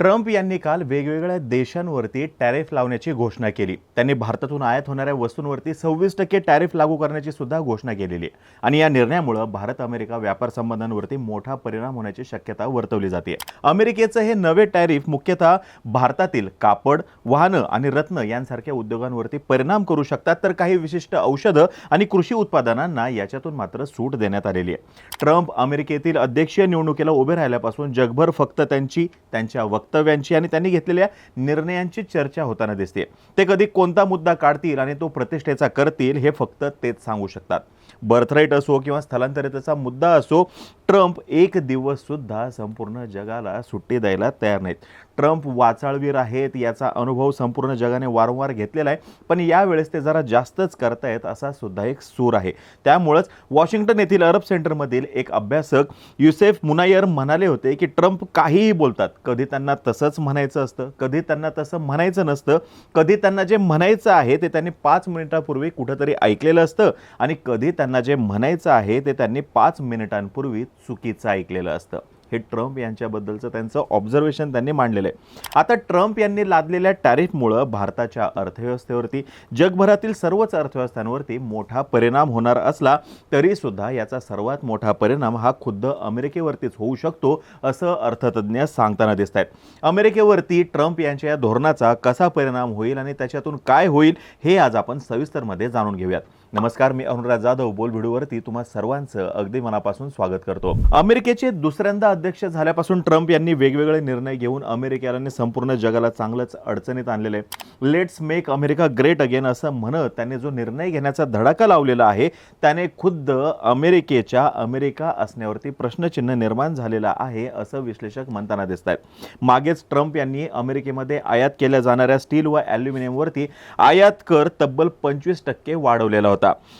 Trump यांनी काल वेगवेगळ्या देशांवरती टॅरिफ लावण्याची घोषणा केली. त्यांनी भारतातून आयात होणाऱ्या वस्तूंवरती सव्वीस टक्के टॅरिफ लागू करण्याची सुद्धा घोषणा केलेली आहे. आणि या निर्णयामुळं भारत अमेरिका व्यापार संबंधांवरती मोठा परिणाम होण्याची शक्यता वर्तवली जाते. अमेरिकेचं हे नवे टॅरिफ मुख्यतः भारतातील कापड वाहनं आणि रत्न यांसारख्या उद्योगांवरती परिणाम करू शकतात. तर काही विशिष्ट औषधं आणि कृषी उत्पादनांना याच्यातून मात्र सूट देण्यात आलेली आहे. ट्रम्प अमेरिकेतील अध्यक्षीय निवडणुकीला उभे राहिल्यापासून जगभर फक्त त्यांची त्यांच्या वक्तव्यांची आणि त्यांनी घेतलेल्या निर्णयांची चर्चा होताना दिसते ते कधी कोणता मुद्दा काढतील आणि तो प्रतिष्ठेचा करतील हे फक्त तेच सांगू शकतात. बर्थराईट असो किंवा स्थलांतरिताचा मुद्दा असो ट्रम्प एक दिवससुद्धा संपूर्ण जगाला सुट्टी द्यायला तयार नाहीत. ट्रम्प वाचाळवीर आहेत याचा अनुभव संपूर्ण जगाने वारंवार घेतलेला आहे पण यावेळेस ते जरा जास्तच करतायत असा सुद्धा एक सूर आहे. त्यामुळंच वॉशिंग्टन येथील अरब सेंटरमधील एक अभ्यासक युसेफ मुनायर म्हणाले होते की ट्रम्प काहीही बोलतात कधी त्यांना तसंच म्हणायचं असतं कधी त्यांना तसं म्हणायचं नसतं कधी त्यांना जे म्हणायचं आहे ते त्यांनी पाच मिनिटापूर्वी कुठंतरी ऐकलेलं असतं आणि कधी त्यांना जे म्हणायचं आहे ते त्यांनी पाच मिनिटांपूर्वी चुकीचं ऐकलेलं असतं. हे ट्रम्प यांच्याबद्दलचं त्यांचं ऑब्झर्वेशन त्यांनी मांडलेलं आहे. आता ट्रम्प यांनी लादलेल्या टॅरिफमुळं भारताच्या अर्थव्यवस्थेवरती जगभरातील सर्वच अर्थव्यवस्थांवरती मोठा परिणाम होणार असला तरीसुद्धा याचा सर्वात मोठा परिणाम हा खुद्द अमेरिकेवरतीच होऊ शकतो असं अर्थतज्ज्ञ सांगताना दिसत आहेत अमेरिकेवरती ट्रम्प यांच्या या धोरणाचा कसा परिणाम होईल आणि त्याच्यातून काय होईल हे आज आपण सविस्तरमध्ये जाणून घेऊयात. नमस्कार मी अनुराग जाधव. बोलभिडूवरती तुम्हा सर्वांचं अगदी मनापासून स्वागत करतो. अमेरिकेचे दुसऱ्यांदा अध्यक्ष झाल्यापासून ट्रम्प यांनी वेगवेगळे निर्णय घेऊन अमेरिकेला संपूर्ण जगाला चांगलंच अडचणीत आणलेलं आहे. Let's make America great again असं म्हणत त्यांनी जो निर्णय घेण्याचा धडाका लावलेला आहे त्याने खुद्द अमेरिकेच्या अमेरिका असण्यावरती प्रश्नचिन्ह निर्माण झालेला आहे असं विश्लेषक म्हणताना दिसत आहेत मागेच ट्रम्प यांनी अमेरिकेमध्ये आयात केल्या जाणाऱ्या स्टील व ॲल्युमिनियमवरती आयात कर तब्बल पंचवीस टक्के वाढवलेला होता.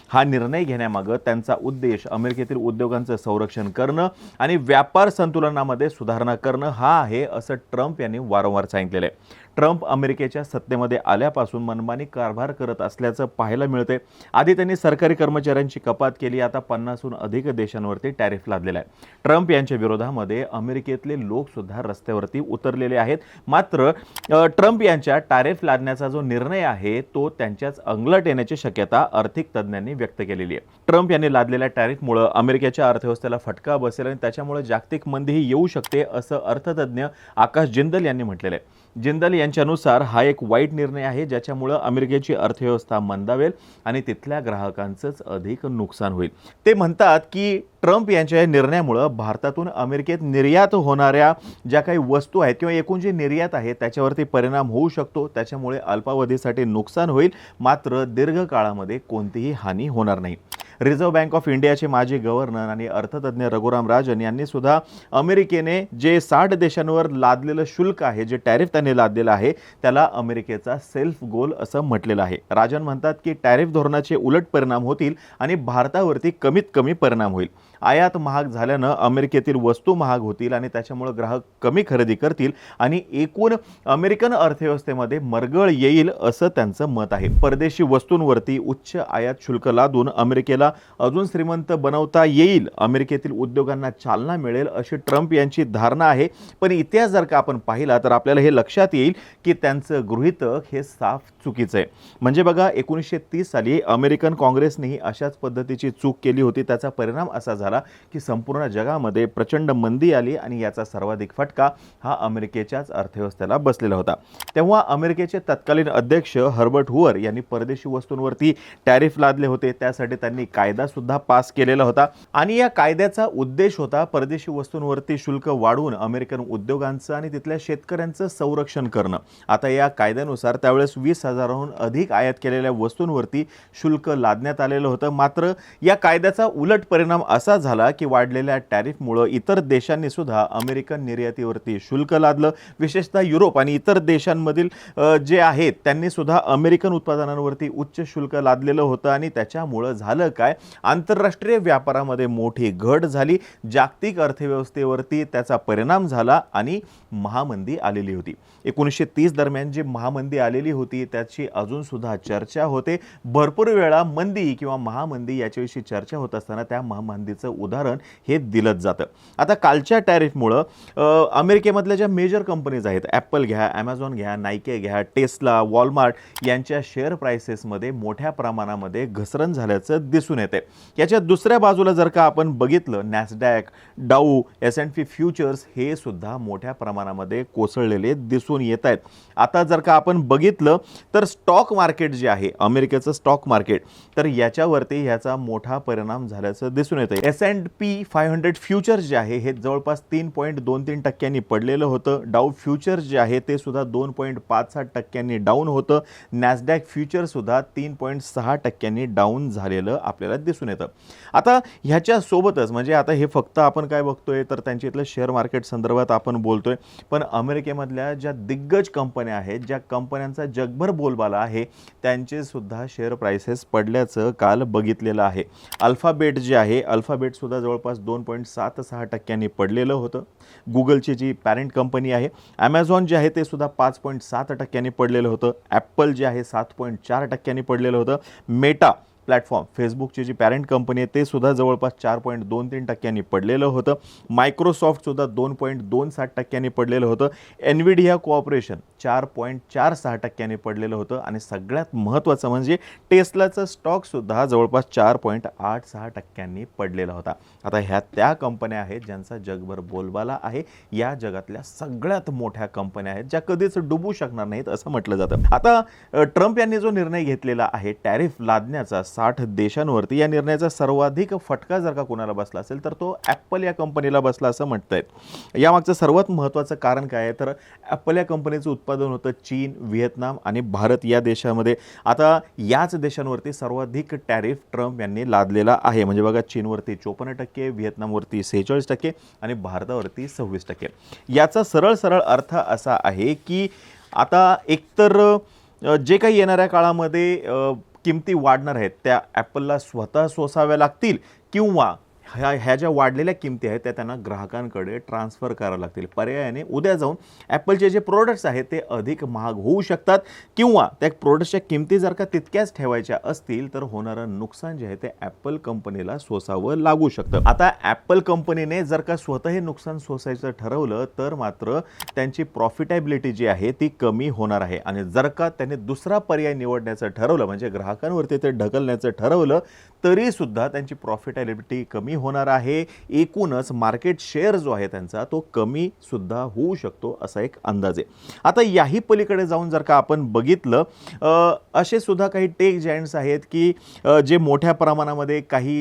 हा निर्णय घेण्यामागं त्यांचा उद्देश अमेरिकेतील उद्योगांचं संरक्षण करणं आणि व्यापार संतुलनामध्ये सुधारणा करणं हा आहे असं ट्रम्प यांनी वारंवार सांगितलेलं आहे. ट्रम्प अमेरिकेच्या सत्तेमध्ये आल्यापासून मनमानी कारभार करत असल्याचं पाहायला मिळते आधी त्यांनी सरकारी कर्मचाऱ्यांची कपात केली आता पन्नासहून अधिक देशांवरती टॅरिफ लादलेला आहे. ट्रम्प यांच्या विरोधामध्ये अमेरिकेतले लोकसुद्धा रस्त्यावरती उतरलेले आहेत. मात्र ट्रम्प यांच्या टॅरिफ लादण्याचा जो निर्णय आहे तो त्यांच्याच अंगलट येण्याची शक्यता आर्थिक तज्ज्ञांनी व्यक्त केलेली आहे. ट्रम्प यांनी लादलेल्या टॅरिफमुळं अमेरिकेच्या अर्थव्यवस्थेला फटका बसेल आणि त्याच्यामुळे जागतिक मंदीही येऊ शकते असं अर्थतज्ज्ञ आकाश जिंदल यांनी म्हटलेलं आहे. जिंदल यांच्यानुसार हा एक वाईट निर्णय आहे ज्याच्यामुळं अमेरिकेची अर्थव्यवस्था मंदावेल आणि तिथल्या ग्राहकांचंच अधिक नुकसान होईल. ते म्हणतात की ट्रम्प यांच्या या निर्णयामुळं भारतातून अमेरिकेत निर्यात होणाऱ्या ज्या काही वस्तू आहेत किंवा एकूण जी निर्यात आहे त्याच्यावरती परिणाम होऊ शकतो. त्याच्यामुळे अल्पावधीसाठी नुकसान होईल. मात्र दीर्घकाळामध्ये कोणतीही हानी होणार नाही. रिझर्व्ह बँक ऑफ इंडियाचे माजी गव्हर्नर आणि अर्थतज्ञ रघुराम राजन यांनी सुद्धा अमेरिकेने जे साठ देशांवर लादलेलं शुल्क आहे जे टॅरिफ त्यांनी लादलेलं आहे त्याला अमेरिकेचा सेल्फ गोल असं म्हटलेलं आहे. राजन म्हणतात की टॅरिफ धोरणाचे उलट परिणाम होतील आणि भारतावरती कमीत कमी परिणाम होईल. आयात महाग झाल्यानं अमेरिकेतील वस्तू महाग होतील आणि त्याच्यामुळे ग्राहक कमी खरेदी करतील आणि एकूण अमेरिकन अर्थव्यवस्थेमध्ये मरगळ येईल असं त्यांचं मत आहे. परदेशी वस्तूंवरती उच्च आयात शुल्क लादून अमेरिकेला अजून श्रीमंत बनवता येईल अमेरिकेतील उद्योगांना चालना मिळेल अशी ट्रम्प यांची धारणा आहे. पण इतिहास जर का आपण पाहिला तर आपल्याला हे लक्षात येईल की त्यांचं गृहितक हे साफ चुकीचं आहे. म्हणजे बघा एकोणीसशे तीस साली अमेरिकन काँग्रेसनेही अशाच पद्धतीची चूक केली होती. त्याचा परिणाम असा झाला की संपूर्ण जगामध्ये प्रचंड मंदी आली आणि याचा सर्वाधिक फटका हा अमेरिकेच्याच अर्थव्यवस्थेला बसलेला होता. तेव्हा अमेरिकेचे तत्कालीन अध्यक्ष हर्बर्ट हुअर यांनी परदेशी वस्तूंवरती टॅरिफ लादले होते. त्यासाठी त्यांनी कायदासुद्धा पास केलेला होता. आणि या कायद्याचा उद्देश होता परदेशी वस्तूंवरती शुल्क वाढवून अमेरिकन उद्योगांचं आणि तिथल्या शेतकऱ्यांचं संरक्षण करणं. आता या कायद्यानुसार त्यावेळेस वीस हजाराहून अधिक आयात केलेल्या वस्तूंवरती शुल्क लादण्यात आलेलं होतं. मात्र या कायद्याचा उलट परिणाम असा झाला की वाढलेल्या टॅरिफमुळं इतर देशांनी सुद्धा अमेरिकन निर्यातीवरती शुल्क लादलं. विशेषतः युरोप आणि इतर देशांमधील जे आहेत त्यांनी सुद्धा अमेरिकन उत्पादनांवरती उच्च शुल्क लादलेलं होतं आणि त्याच्यामुळं झालं काय? आंतरराष्ट्रीय व्यापारामध्ये मोठी घट झाली. जागतिक अर्थव्यवस्थेवरती त्याचा परिणाम झाला आणि महामंदी आलेली होती. एकोणीसशे तीस दरम्यान जी महामंदी आलेली होती त्याची अजून सुद्धा चर्चा होते. भरपूर वेळा मंदी किंवा महामंदी याच्याविषयी चर्चा होत असताना त्या महामंदीचं उदाहरण हे दिलंच जातं. आता कालच्या टॅरिफमुळं अमेरिकेमधल्या ज्या मेजर कंपनीज आहेत ॲपल घ्या ॲमेझॉन घ्या नायके घ्या टेस्ला वॉलमार्ट यांच्या शेअर प्राइसेसमध्ये मोठ्या प्रमाणामध्ये घसरण झाल्याचं दिसून दिसून येते. याच्या दुसऱ्या बाजूला जर का आपण बघितलं Nasdaq Dow S and P futures हे सुद्धा मोठ्या प्रमाणामध्ये कोसळलेले दिसून येत आहेत. आता जर का आपण बघितलं तर स्टॉक मार्केट जे आहे अमेरिकेचं स्टॉक मार्केट तर याच्यावरती ह्याचा मोठा परिणाम झाल्याचं दिसून येतं S and P five hundred futures जे आहे हे जवळपास तीन पॉईंट दोन तीन टक्क्यांनी पडलेलं होतं. डाऊ फ्युचर्स जे आहे ते सुद्धा दोन पॉईंट पाच सात टक्क्यांनी डाऊन होतं. नॅसडॅक फ्युचर सुद्धा तीन पॉईंट सहा टक्क्यांनी डाऊन झालेलं आपल्याला आपल्याला दिसून येतं. आता ह्याच्या सोबतच म्हणजे आता हे फक्त आपण काय बघतोय तर त्यांच्या इथलं शेअर मार्केट संदर्भात आपण बोलतोय. पण अमेरिकेमधल्या ज्या दिग्गज कंपन्या आहेत ज्या कंपन्यांचा जगभर बोलबाला आहे त्यांचे सुद्धा शेअर प्राइसेस पडल्याचं काल बघितलेलं आहे. अल्फाबेट जे आहे अल्फाबेट सुद्धा जवळपास दोन पॉईंट सात सहा टक्क्यांनी पडलेलं होतं. गुगलची जी पॅरेंट कंपनी आहे ॲमेझॉन जे आहे ते सुद्धा पाच पॉईंट सात टक्क्यांनी पडलेलं होतं. ॲप्पल जे आहे सात पॉईंट चार टक्क्यांनी पडलेलं होतं. Meta platform. फेसबुकची जी पॅरेंट कंपनी आहे ते सुद्धा जवळपास चार पॉईंट दोन तीन टक्क्यांनी पडलेलं होतं. मायक्रोसॉफ्टसुद्धा दोन पॉईंट दोन सात टक्क्यांनी पडलेलं होतं. एनविडिया कोऑपरेशन चार पॉईंट चार सहा टक्क्यांनी पडलेलं होतं. आणि सगळ्यात महत्त्वाचं म्हणजे टेस्लाचं स्टॉकसुद्धा जवळपास चार पॉईंट आठ सहा टक्क्यांनी पडलेला होता. आता ह्या त्या कंपन्या आहेत ज्यांचा जगभर बोलबाला आहे. या जगातल्या सगळ्यात मोठ्या कंपन्या आहेत ज्या कधीच डुबू शकणार नाहीत असं म्हटलं जातं. आता ट्रम्प यांनी जो निर्णय घेतलेला आहे टॅरिफ लादण्याचा साठ देशांवरती या निर्णयाचा सर्वाधिक फटका जर का कोणाला बसला असेल तर तो ॲपल या कंपनीला बसला असं म्हणत आहेत यामागचं सर्वात महत्त्वाचं कारण काय आहे? तर ॲपल या कंपनीचं उत्पादन होतं चीन व्हिएतनाम आणि भारत या देशामध्ये. आता याच देशांवरती सर्वाधिक टॅरिफ ट्रम्प यांनी लादलेला आहे. म्हणजे बघा चीनवरती चोपन्न टक्के व्हिएतनामवरती सेहेचाळीस टक्के आणि भारतावरती सव्वीस टक्के. याचा सरळ सरळ अर्थ असा आहे की आता एकतर जे काही येणाऱ्या काळामध्ये किमती वाढणार आहेत त्या ॲपलला स्वतः सोसाव्या लागतील किंवा ह्या ह्या ज्या वाढलेल्या किमती आहेत त्या त्यांना ग्राहकांकडे ट्रान्सफर कराव्या लागतील. पर्यायाने उद्या जाऊन ॲपलचे जे प्रोडक्ट्स आहेत ते अधिक महाग होऊ शकतात किंवा त्या प्रोडक्ट्सच्या किमती जर का तितक्याच ठेवायच्या असतील तर होणारं नुकसान जे आहे ते ॲपल कंपनीला सोसावं लागू शकतं. आता ॲपल कंपनीने जर का स्वतः हे नुकसान सोसायचं ठरवलं तर मात्र त्यांची प्रॉफिटेबिलिटी जी आहे ती कमी होणार आहे. आणि जर का त्याने दुसरा पर्याय निवडण्याचं ठरवलं म्हणजे ग्राहकांवरती ते ढकलण्याचं ठरवलं तरीसुद्धा त्यांची प्रॉफिटेबिलिटी कमी होणार आहे. एकूणच मार्केट शेअर जो आहे त्यांचा तो कमी सुद्धा होऊ शकतो असा एक अंदाज आहे. आता याही पलीकडे जाऊन जर का आपण बघितलं असे सुद्धा काही टेक जायंट्स आहेत की जे मोठ्या प्रमाणामध्ये काही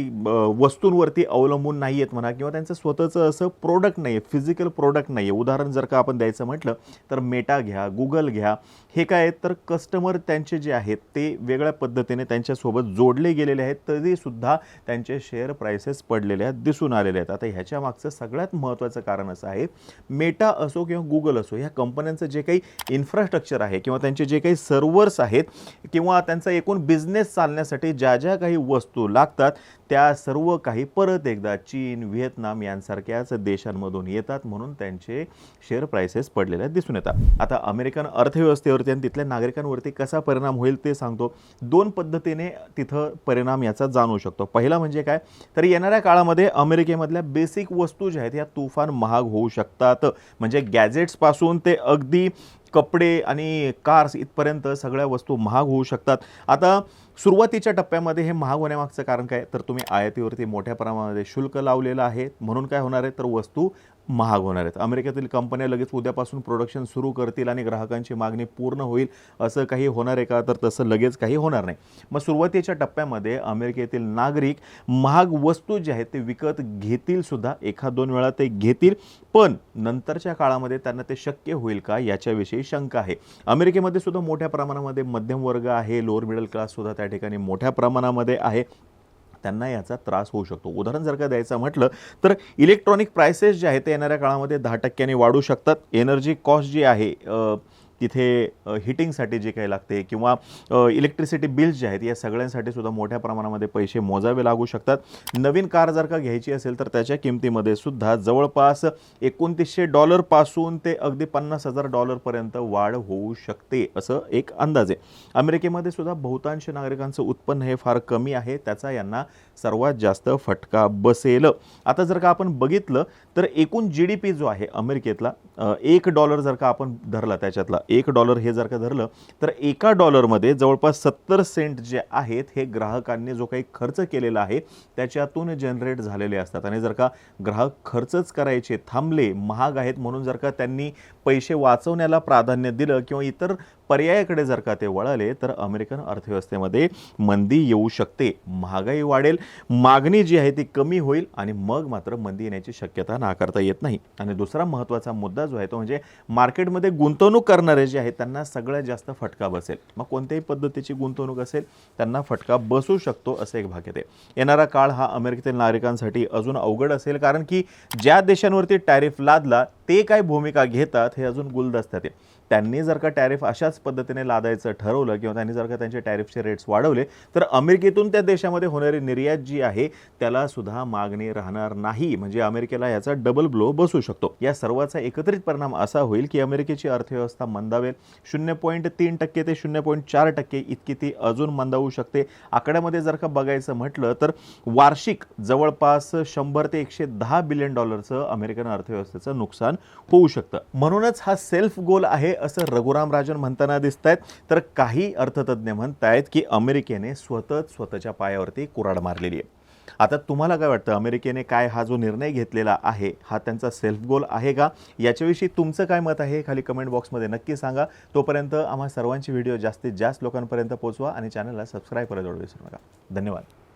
वस्तूंवरती अवलंबून नाही आहेत म्हणा किंवा त्यांचं स्वतःचं असं प्रोडक्ट नाही आहे फिजिकल प्रोडक्ट नाही आहे उदाहरण जर का आपण द्यायचं म्हटलं तर मेटा घ्या गुगल घ्या. हे काय आहेत? तर कस्टमर त्यांचे जे आहेत ते वेगळ्या पद्धतीने त्यांच्यासोबत जोडले गेलेले आहेत तरी सुद्धा त्यांचे शेअर प्राइसेस पडले आहेत दिसून आलेल्या आहेत. आता ह्याच्या मागचं सगळ्यात महत्त्वाचं कारण असं आहे मेटा असो किंवा गुगल असो ह्या कंपन्यांचं जे काही इन्फ्रास्ट्रक्चर आहे किंवा त्यांचे जे काही सर्व्हर्स आहेत किंवा त्यांचा एकूण बिझनेस चालण्यासाठी ज्या ज्या काही वस्तू लागतात त्या सर्व काही परत एकदा चीन व्हिएतनाम यांसारख्याच देशांमधून येतात म्हणून त्यांचे शेअर प्राइसेस पडलेल्या दिसून येतात. आता अमेरिकन अर्थव्यवस्थेवरती आणि तिथल्या नागरिकांवरती कसा परिणाम होईल ते सांगतो. दोन पद्धतीने तिथं परिणाम याचा जाणवू शकतो. पहिला म्हणजे काय? तर येणाऱ्या काळामध्ये अमेरिकेमधल्या बेसिक वस्तू ज्या आहेत या तुफान महाग होऊ शकतात. म्हणजे गॅजेट्सपासून ते अगदी कपडे आणि कार्स इथपर्यंत सगळ्या वस्तू महाग होऊ शकतात. आता सुरुवातीच्या टप्प्यामध्ये हे महाग होण्यामागचं कारण काय? तर तुम्ही आयातीवरती मोठ्या प्रमाणामध्ये शुल्क लावलेलं आहे. म्हणून काय होणार आहे? तर वस्तू महाग होणार आहेत. अमेरिकेतील कंपन्या लगेच उद्यापासून प्रोडक्शन सुरू करतील आणि ग्राहकांची मागणी पूर्ण होईल असं काही होणार आहे का? तर तसं लगेच काही होणार नाही. मग सुरुवातीच्या टप्प्यामध्ये अमेरिकेतील नागरिक महाग वस्तू जे आहेत ते विकत घेतील सुद्धा. एखाद दोन वेळा ते घेतील पण नंतरच्या काळामध्ये त्यांना ते शक्य होईल का याच्याविषयी शंका आहे. अमेरिकेमध्ये सुद्धा मोठ्या प्रमाणामध्ये मध्यम वर्ग आहे लोअर मिडल क्लास सुद्धा त्या ठिकाणी मोठ्या प्रमाणामध्ये आहे. त्यांना याचा त्रास होऊ शकतो. उदाहरण जर का द्यायचं म्हटलं तर इलेक्ट्रॉनिक प्रायसेस जे आहेत ते येणाऱ्या काळामध्ये दहा टक्क्यांनी वाढू शकतात. एनर्जी कॉस्ट जी आहे तिथे हिटिंगसाठी जे काही लागते किंवा इलेक्ट्रिसिटी बिल्स जे आहेत या सगळ्यांसाठी सुद्धा मोठ्या प्रमाणामध्ये पैसे मोजावे लागू शकतात. नवीन कार जर का घ्यायची असेल तर त्याच्या किमतीमध्ये सुद्धा जवळपास एकोणतीसशे डॉलरपासून ते अगदी पन्नास हजार डॉलरपर्यंत वाढ होऊ शकते असं एक अंदाज आहे. अमेरिकेमध्ये सुद्धा बहुतांश नागरिकांचं उत्पन्न हे फार कमी आहे त्याचा यांना सर्वात जास्त फटका बसेल. आता जर का आपण बघितलं तर एकूण जी डी पी जो आहे अमेरिकेतला एक डॉलर जर का आपण धरला त्याच्यातला एक डॉलर हे जर का धरलं तर एका डॉलरमध्ये जवळपास सत्तर सेंट जे आहेत हे ग्राहकांनी जो काही खर्च केलेला आहे त्याच्यातून जनरेट झालेले असतात. आणि जर का ग्राहक खर्चच करायचे थांबले महाग आहेत म्हणून जर का त्यांनी पैसे वाचवण्याला प्राधान्य दिलं किंवा इतर पर्यायाकडे जर का ते वळाले तर अमेरिकन अर्थव्यवस्थेमध्ये मंदी येऊ शकते. महागाई वाढेल मागणी जी आहे ती कमी होईल आणि मग मात्र मंदी येण्याची शक्यता नाकारता येत नाही. आणि दुसरा महत्त्वाचा मुद्दा जो आहे तो म्हणजे मार्केटमध्ये गुंतवणूक करणारे जे आहेत त्यांना सगळ्यात जास्त फटका बसेल. मग कोणत्याही पद्धतीची गुंतवणूक असेल त्यांना फटका बसू शकतो असं एक भाग येते येणारा काळ हा अमेरिकेतील नागरिकांसाठी अजून अवघड असेल कारण की ज्या देशांवरती टॅरिफ लादला ते काय भूमिका घेतात हे अजून गुलदस्त्यात आहे. त्यांनी जर का टॅरिफ अशाच पद्धतीने लादायचं ठरवलं किंवा त्यांनी जर का त्यांचे टॅरिफचे रेट्स वाढवले तर अमेरिकेतून त्या देशामध्ये होणारी निर्यात जी आहे त्याला सुद्धा मागणी राहणार नाही. म्हणजे अमेरिकेला याचा डबल ब्लो बसू शकतो. या सर्वाचा एकत्रित परिणाम असा होईल की अमेरिकेची अर्थव्यवस्था मंदावेल. शून्य पॉईंट तीन टक्के ते शून्य पॉईंट चार टक्के इतकी ती अजून मंदावू शकते. आकड्यामध्ये जर का बघायचं म्हटलं तर वार्षिक जवळपास शंभर ते एकशे दहा बिलियन डॉलरचं अमेरिकन अर्थव्यवस्थेचं नुकसान होऊ शकतं. म्हणूनच हा सेल्फ गोल आहे असं रघुराम राजन म्हणताना दिसत आहेत तर काही अर्थतज्ञ आहेत की अमेरिकेने स्वतःच स्वतःच्या पायावरती कुराड मारलेली आहे. आता तुम्हाला काय वाटतं? अमेरिकेने काय हा जो निर्णय घेतलेला आहे हा त्यांचा सेल्फ गोल आहे का? याच्याविषयी तुमचं काय मत आहे खाली कमेंट बॉक्समध्ये नक्की सांगा. तोपर्यंत आम्हा सर्वांची व्हिडिओ जास्तीत जास्त लोकांपर्यंत पोहोचवा आणि चॅनलला सबस्क्राईब करायला विसरू नका. धन्यवाद.